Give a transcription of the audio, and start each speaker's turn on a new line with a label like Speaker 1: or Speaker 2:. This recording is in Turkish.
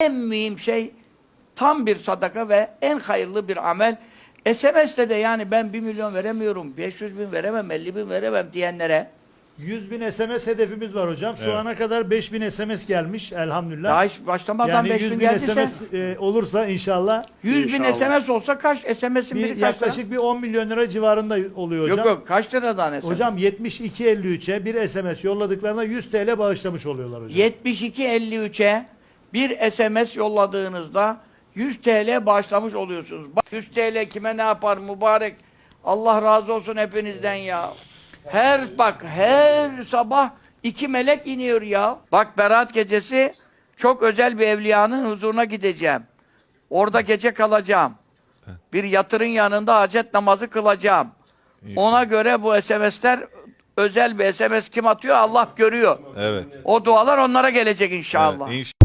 Speaker 1: en mühim şey tam bir sadaka ve en hayırlı bir amel. SMS'te de yani ben 1 milyon veremiyorum, 500 bin veremem, 50 bin veremem diyenlere
Speaker 2: 100 bin SMS hedefimiz var hocam. Şu
Speaker 3: Evet.
Speaker 2: ana kadar 5000 SMS gelmiş elhamdülillah.
Speaker 1: daha hiç başlamadan
Speaker 2: yani
Speaker 1: 5
Speaker 2: 100
Speaker 1: bin
Speaker 2: bin
Speaker 1: geldiyse
Speaker 2: SMS e, olursa inşallah
Speaker 1: 100 bin
Speaker 3: İnşallah.
Speaker 1: SMS olsa kaç? SMS'in
Speaker 2: bir,
Speaker 1: biri kaç lira?
Speaker 2: yaklaşık bir 10 milyon lira civarında oluyor hocam.
Speaker 1: Yok yok kaç liradan SMS?
Speaker 2: Hocam 72.53'e bir SMS yolladıklarında 100 TL bağışlamış oluyorlar hocam.
Speaker 1: 72.53'e bir SMS yolladığınızda 100 TL bağışlamış oluyorsunuz. Bak 100 TL kime ne yapar mübarek. Allah razı olsun hepinizden ya. Her bak her sabah iki melek iniyor ya. Bak Berat gecesi çok özel bir evliyanın huzuruna gideceğim. Orada gece kalacağım. Bir yatırın yanında hacet namazı kılacağım. Ona göre bu SMS'ler özel bir SMS kim atıyor Allah görüyor.
Speaker 3: Evet.
Speaker 1: O dualar onlara gelecek inşallah.
Speaker 3: Evet, inş-